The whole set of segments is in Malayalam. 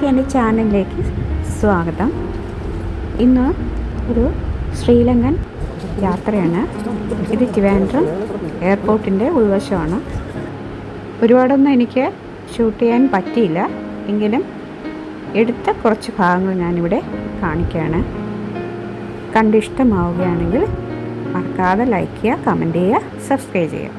എല്ലാവർക്കും എന്റെ ചാനലിലേക്ക് സ്വാഗതം. ഇന്ന് ഒരു ശ്രീലങ്കൻ യാത്രയാണ്. ഇത് ട്രിവാൻഡ്രം എയർപോർട്ടിന്റെ ഉൾവശമാണ്. ഒരുപാടൊന്നും എനിക്ക് ഷൂട്ട് ചെയ്യാൻ പറ്റിയില്ല. എങ്കിലും എടുത്ത കുറച്ച് ഭാഗങ്ങൾ ഞാനിവിടെ കാണിക്കുകയാണ്. കണ്ടിഷ്ടമാവുകയാണെങ്കിൽ മറക്കാതെ ലൈക്ക് ചെയ്യുക കമന്റ് ചെയ്യുക സബ്സ്ക്രൈബ് ചെയ്യുക.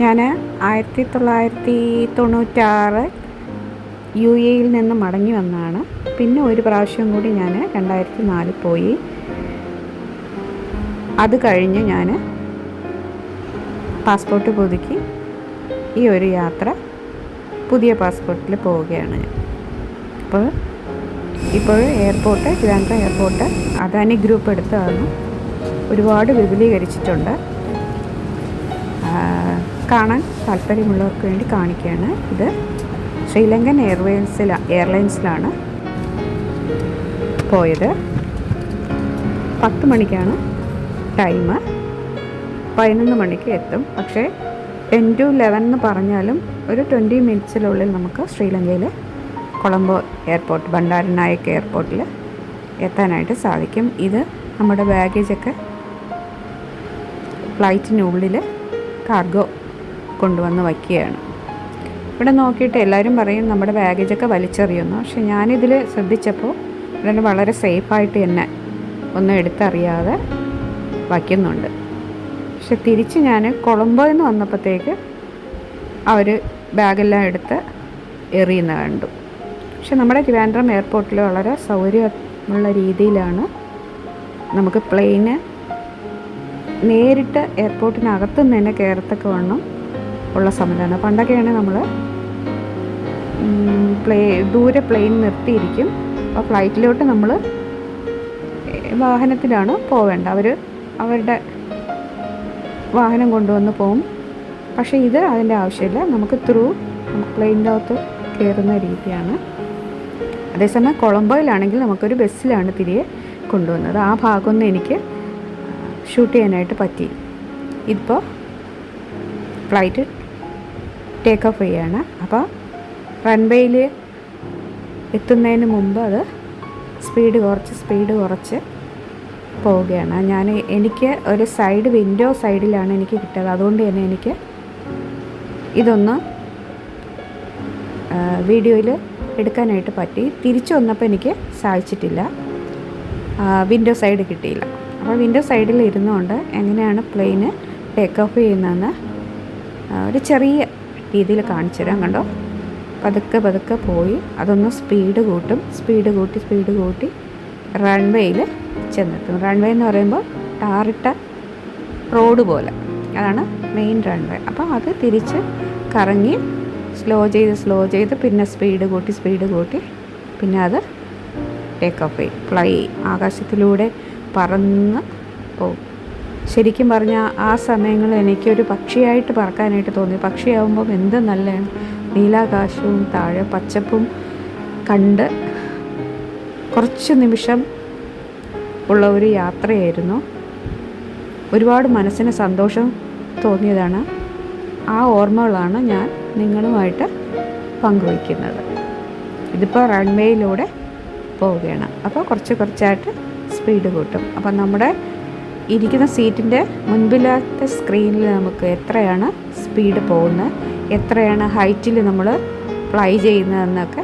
ഞാൻ ആയിരത്തി തൊള്ളായിരത്തി തൊണ്ണൂറ്റാറ് യു എയിൽ നിന്ന് മടങ്ങി വന്നാണ് പിന്നെ ഒരു പ്രാവശ്യം കൂടി ഞാൻ രണ്ടായിരത്തി നാലിൽ പോയി. അത് കഴിഞ്ഞ് ഞാൻ പാസ്പോർട്ട് പുതുക്കി ഈ ഒരു യാത്ര പുതിയ പാസ്പോർട്ടിൽ പോവുകയാണ് ഞാൻ. അപ്പോൾ ഇപ്പോൾ airport Trivandrum airport Adani group എടുത്തതാണ് ഒരുപാട് വിപുലീകരിച്ചിട്ടുണ്ട്. കാണാൻ താല്പര്യമുള്ളവർക്ക് വേണ്ടി കാണിക്കുകയാണ് ഇത്. ശ്രീലങ്കൻ എയർവേസിൽ എയർലൈൻസിലാണ് പോയത്. പത്ത് മണിക്കാണ് ടൈം പതിനൊന്ന് മണിക്ക് എത്തും. പക്ഷേ ടെൻ ടു ലെവൻ എന്ന് പറഞ്ഞാലും ഒരു ട്വന്റി മിനിറ്റ്സിനുള്ളിൽ നമുക്ക് ശ്രീലങ്കയിൽ കൊളംബോ എയർപോർട്ട് ഭണ്ഡാരനായക് എയർപോർട്ടിൽ എത്താനായിട്ട് സാധിക്കും. ഇത് നമ്മുടെ ബാഗേജൊക്കെ ഫ്ലൈറ്റിനുള്ളിൽ കാർഗോ കൊണ്ടുവന്ന് വയ്ക്കുകയാണ്. ഇവിടെ നോക്കിയിട്ട് എല്ലാവരും പറയും നമ്മുടെ ബാഗേജൊക്കെ വലിച്ചെറിയുന്നു പക്ഷെ ഞാനിതിൽ ശ്രദ്ധിച്ചപ്പോൾ ഇതിന് വളരെ സേഫായിട്ട് തന്നെ ഒന്നും എടുത്തറിയാതെ വയ്ക്കുന്നുണ്ട്. പക്ഷെ തിരിച്ച് ഞാൻ കൊളംബോയിൽ നിന്ന് വന്നപ്പോഴത്തേക്ക് അവർ ബാഗെല്ലാം എടുത്ത് എറിയുന്ന കണ്ടു. പക്ഷെ നമ്മുടെ ട്രിവാൻഡ്രം എയർപോർട്ടിൽ വളരെ സൗകര്യമുള്ള രീതിയിലാണ് നമുക്ക് പ്ലെയിന് നേരിട്ട് എയർപോർട്ടിനകത്തുനിന്ന് തന്നെ കയറത്തക്ക വണ്ണം ഉള്ള സമരമാണ് പണ്ടൊക്കെയാണ് നമ്മൾ പ്ലേ ദൂരെ പ്ലെയിൻ നിർത്തിയിരിക്കും. അപ്പോൾ ഫ്ലൈറ്റിലോട്ട് നമ്മൾ വാഹനത്തിലാണ് പോവേണ്ടത്. അവർ അവരുടെ വാഹനം കൊണ്ടുവന്ന് പോകും പക്ഷേ ഇത് അതിന്റെ ആവശ്യമില്ല. നമുക്ക് ത്രൂ പ്ലെയിനിന്റെ അകത്ത് കയറുന്ന രീതിയാണ്. അതേസമയം കൊളംബോയിലാണെങ്കിൽ നമുക്കൊരു ബസ്സിലാണ് തിരികെ കൊണ്ടുവന്നത്. ആ ഭാഗമൊന്നും എനിക്ക് ഷൂട്ട് ചെയ്യാനായിട്ട് പറ്റി. ഇതിപ്പോൾ ഫ്ലൈറ്റ് ടേക്ക് ഓഫ് ചെയ്യാണ്. അപ്പോൾ റൺവേയിൽ എത്തുന്നതിന് മുമ്പ് അത് സ്പീഡ് കുറച്ച് സ്പീഡ് കുറച്ച് പോവുകയാണ്. ഞാൻ എനിക്ക് ഒരു സൈഡ് വിൻഡോ സൈഡിലാണ് എനിക്ക് കിട്ടിയത്. അതുകൊണ്ട് തന്നെ എനിക്ക് ഇതൊന്ന് വീഡിയോയിൽ എടുക്കാനായിട്ട് പറ്റി. തിരിച്ചു വന്നപ്പോൾ എനിക്ക് സാധിച്ചിട്ടില്ല. വിൻഡോ സൈഡ് കിട്ടിയില്ല. അപ്പോൾ വിൻഡോ സൈഡിൽ ഇരുന്നുകൊണ്ട് എങ്ങനെയാണ് പ്ലെയിന് ടേക്ക് ഓഫ് ചെയ്യുന്നതെന്ന് ഒരു ചെറിയ രീതിയിൽ കാണിച്ചു തരാം കണ്ടോ? പതുക്കെ പതുക്കെ പോയി അതൊന്ന് സ്പീഡ് കൂട്ടും. സ്പീഡ് കൂട്ടി സ്പീഡ് കൂട്ടി റൺവേയിൽ ചെന്നെത്തും. റൺവേ എന്ന് പറയുമ്പോൾ ടാറിട്ട റോഡ് പോലെ. അതാണ് മെയിൻ റൺവേ അപ്പോൾ അത് തിരിച്ച് കറങ്ങി സ്ലോ ചെയ്ത് സ്ലോ ചെയ്ത് പിന്നെ സ്പീഡ് കൂട്ടി സ്പീഡ് കൂട്ടി പിന്നെ അത് ടേക്ക് ഓഫ് ചെയ്യും. ഫ്ലൈ ആകാശത്തിലൂടെ പറന്ന് പോകും ശരിക്കും പറഞ്ഞാൽ ആ സമയങ്ങളിൽ എനിക്കൊരു പക്ഷിയായിട്ട് പറക്കാനായിട്ട് തോന്നി. പക്ഷിയാവുമ്പം എന്ത് നല്ലതാണ്. നീലാകാശവും താഴെ പച്ചപ്പും കണ്ട് കുറച്ച് നിമിഷം ഉള്ള ഒരു യാത്രയായിരുന്നു. ഒരുപാട് മനസ്സിന് സന്തോഷം തോന്നിയതാണ്. ആ ഓർമ്മകളാണ് ഞാൻ നിങ്ങളുമായിട്ട് പങ്കുവയ്ക്കുന്നത്. ഇതിപ്പോൾ റൺവേയിലൂടെ പോവുകയാണ്. അപ്പോൾ കുറച്ച് കുറച്ചായിട്ട് സ്പീഡ് കൂട്ടും. അപ്പം നമ്മുടെ ഇരിക്കുന്ന സീറ്റിന്റെ മുൻപിലത്തെ സ്ക്രീനിൽ നമുക്ക് എത്രയാണ് സ്പീഡ് പോകുന്നത് എത്രയാണ് ഹൈറ്റിൽ നമ്മൾ ഫ്ലൈ ചെയ്യുന്നതെന്നൊക്കെ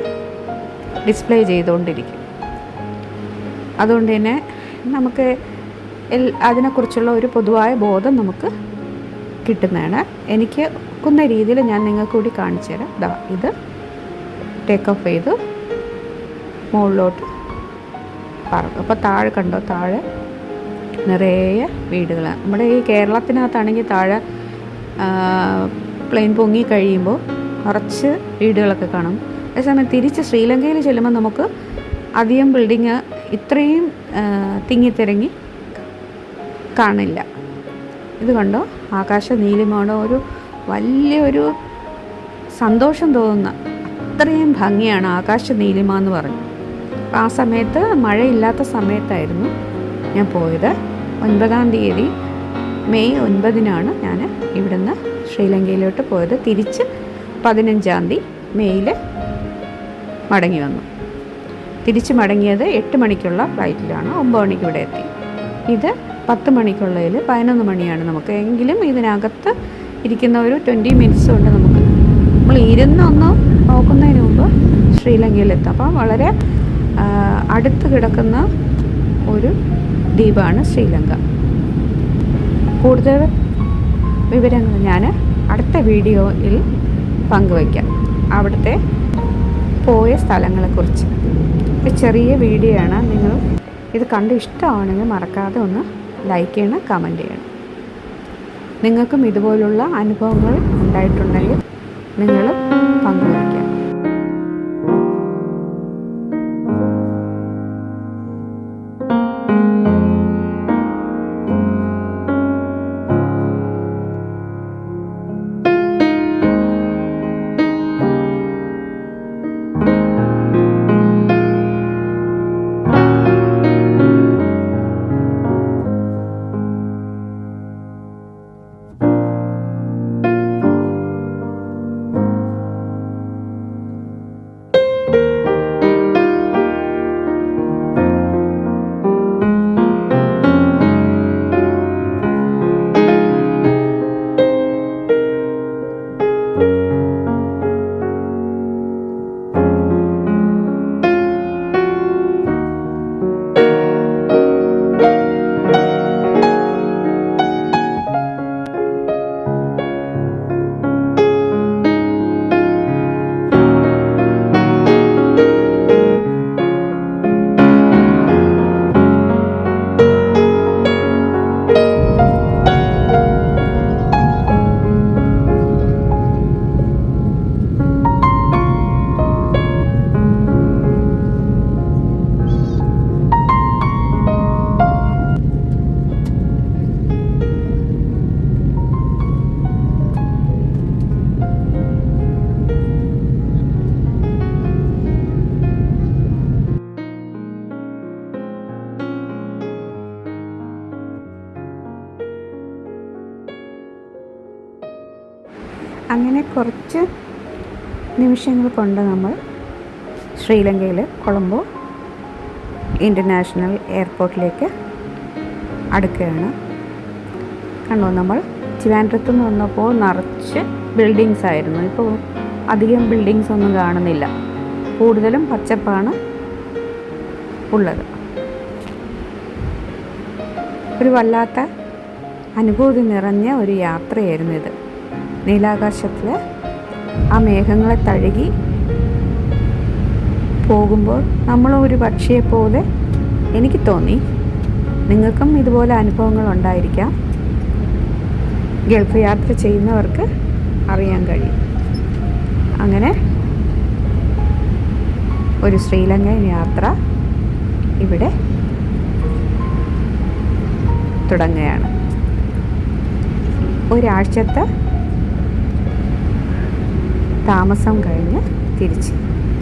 ഡിസ്പ്ലേ ചെയ്തുകൊണ്ടിരിക്കും. അതുകൊണ്ട് തന്നെ നമുക്ക് എൽ അതിനെക്കുറിച്ചുള്ള ഒരു പൊതുവായ ബോധം നമുക്ക് കിട്ടുന്നതാണ്. എനിക്ക് ഒക്കുന്ന രീതിയിൽ ഞാൻ നിങ്ങൾക്ക് കൂടി കാണിച്ചു തരാം. ദാ ഇത് ടേക്ക് ഓഫ് ചെയ്തു. മുകളിലോട്ട് പറക്കും അപ്പോൾ താഴെ കണ്ടോ താഴെ നിറയെ വീടുകളാണ് നമ്മുടെ ഈ കേരളത്തിനകത്താണെങ്കിൽ താഴെ പ്ലെയിൻ പൊങ്ങി കഴിയുമ്പോൾ കുറച്ച് വീടുകളൊക്കെ കാണും. അതേസമയം തിരിച്ച് ശ്രീലങ്കയിൽ ചെല്ലുമ്പോൾ നമുക്ക് അധികം ബിൽഡിങ് ഇത്രയും തിങ്ങിത്തിരങ്ങി കാണില്ല. ഇത് കണ്ടോ? ആകാശ നീലമാണോ ഒരു വലിയൊരു സന്തോഷം തോന്നുന്ന അത്രയും ഭംഗിയാണ് ആകാശ നീലിമ എന്ന് പറഞ്ഞു ആ സമയത്ത് മഴയില്ലാത്ത സമയത്തായിരുന്നു ഞാൻ പോയത് ഒൻപതാം തീയതി മെയ് ഒൻപതിനാണ് ഞാൻ ഇവിടുന്ന് ശ്രീലങ്കയിലോട്ട് പോയത്. തിരിച്ച് പതിനഞ്ചാം തീയതി മെയ്യിൽ മടങ്ങി വന്നു. തിരിച്ച് മടങ്ങിയത് എട്ട് മണിക്കുള്ള ഫ്ലൈറ്റിലാണ്. ഒമ്പത് മണിക്ക് ഇവിടെ എത്തി. ഇത് പത്ത് മണിക്കുള്ളതിൽ പതിനൊന്ന് മണിയാണ് നമുക്ക്. എങ്കിലും ഇതിനകത്ത് ഇരിക്കുന്ന ഒരു ട്വന്റി മിനിറ്റ്സ് കൊണ്ട് നമുക്ക് നമ്മൾ ഇരുന്നൊന്ന് നോക്കുന്നതിന് മുമ്പ് ശ്രീലങ്കയിലെത്താം. അപ്പം വളരെ അടുത്ത് കിടക്കുന്ന ഒരു ദ്വീപാണ് ശ്രീലങ്ക. കൂടുതൽ വിവരങ്ങൾ ഞാൻ അടുത്ത വീഡിയോയിൽ പങ്കുവയ്ക്കാം. അവിടുത്തെ പോയ സ്ഥലങ്ങളെക്കുറിച്ച്. ഒരു ചെറിയ വീഡിയോ ആണ്. നിങ്ങൾ ഇത് കണ്ട് ഇഷ്ടമാണെങ്കിൽ മറക്കാതെ ഒന്ന് ലൈക്ക് ചെയ്യണം കമന്റ് ചെയ്യണം. നിങ്ങൾക്കും ഇതുപോലുള്ള അനുഭവങ്ങൾ ഉണ്ടായിട്ടുണ്ടെങ്കിൽ നിങ്ങൾ പങ്കുവയ്ക്കാം. അങ്ങനെ കുറച്ച് നിമിഷങ്ങൾ കൊണ്ട് നമ്മൾ ശ്രീലങ്കയിൽ കൊളംബോ ഇന്റർനാഷണൽ എയർപോർട്ടിലേക്ക് അടുക്കുകയാണ്. കണ്ടോ നമ്മൾ ട്രിവാൻഡ്രത്ത് നിന്ന് വന്നപ്പോൾ നിറച്ച് ബിൽഡിങ്സ് ആയിരുന്നു. ഇപ്പോൾ അധികം ബിൽഡിങ്സ് ഒന്നും കാണുന്നില്ല. കൂടുതലും പച്ചപ്പാണ് ഉള്ളത്. ഒരു വല്ലാത്ത അനുഭൂതി നിറഞ്ഞ ഒരു യാത്രയായിരുന്നു ഇത്. നീലാകാശത്തിൽ ആ മേഘങ്ങളെ തഴുകി പോകുമ്പോൾ നമ്മൾ ഒരു പക്ഷിയെ പോലെ എനിക്ക് തോന്നി. നിങ്ങൾക്കും ഇതുപോലെ അനുഭവങ്ങൾ ഉണ്ടായിരിക്കാം. ഗൾഫ് യാത്ര ചെയ്യുന്നവർക്ക് അറിയാൻ കഴിയും. അങ്ങനെ ഒരു ശ്രീലങ്കൻ യാത്ര ഇവിടെ തുടങ്ങുകയാണ്. ഒരാഴ്ചത്തെ താമസം കഴിഞ്ഞ് തിരിച്ച്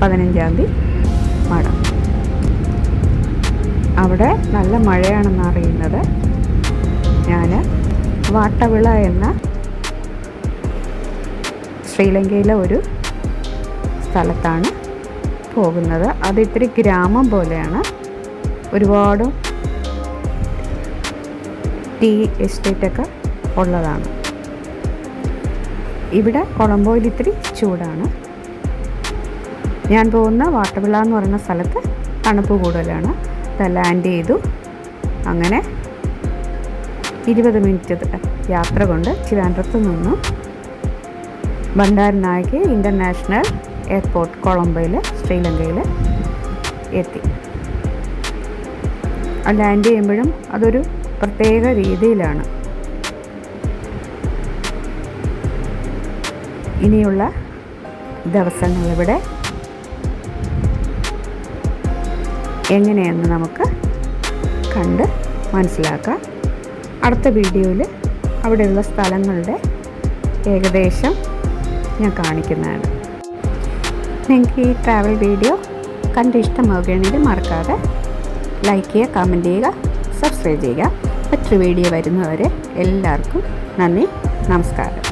പതിനഞ്ചാം തീയതി മടങ്ങും അവിടെ നല്ല മഴയാണെന്ന് അറിയുന്നത് ഞാൻ വാട്ടവിള എന്ന ശ്രീലങ്കയിലെ ഒരു സ്ഥലത്താണ് പോകുന്നത്. അത് ഇത്തിരി ഗ്രാമം പോലെയാണ്. ഒരുപാട് ടീ എസ്റ്റേറ്റൊക്കെ ഉള്ളതാണ്. ഇവിടെ കൊളംബോയിൽ ഇത്തിരി ചൂടാണ്. ഞാൻ പോകുന്ന വാട്ടവിള എന്ന് പറയുന്ന സ്ഥലത്ത് തണുപ്പ് കൂടുതലാണ്. ലാൻഡ് ചെയ്തു. അങ്ങനെ ഇരുപത് മിനിറ്റ് യാത്ര കൊണ്ട് ട്രിവാൻഡ്രത്ത് നിന്നും. ഭണ്ഡാരനായിക്ക് ഇന്റർനാഷണൽ എയർപോർട്ട് കൊളംബോയിൽ ശ്രീലങ്കയിൽ എത്തി. ലാൻഡ് ചെയ്യുമ്പോഴും അതൊരു പ്രത്യേക രീതിയിലാണ്. ഇനിയുള്ള ദിവസങ്ങളിവിടെ എങ്ങനെയെന്ന് നമുക്ക് കണ്ട് മനസ്സിലാക്കാം. അടുത്ത വീഡിയോയിൽ അവിടെയുള്ള സ്ഥലങ്ങളുടെ ഏകദേശം ഞാൻ കാണിക്കുന്നതാണ്. നിങ്ങൾക്ക് ഈ ട്രാവൽ വീഡിയോ കണ്ട് ഇഷ്ടമാവുകയാണെങ്കിൽ മറക്കാതെ ലൈക്ക് ചെയ്യുക കമന്റ് ചെയ്യുക സബ്സ്ക്രൈബ് ചെയ്യുക. മറ്റൊരു വീഡിയോ വരുന്നവരെ എല്ലാവർക്കും നന്ദി നമസ്കാരം.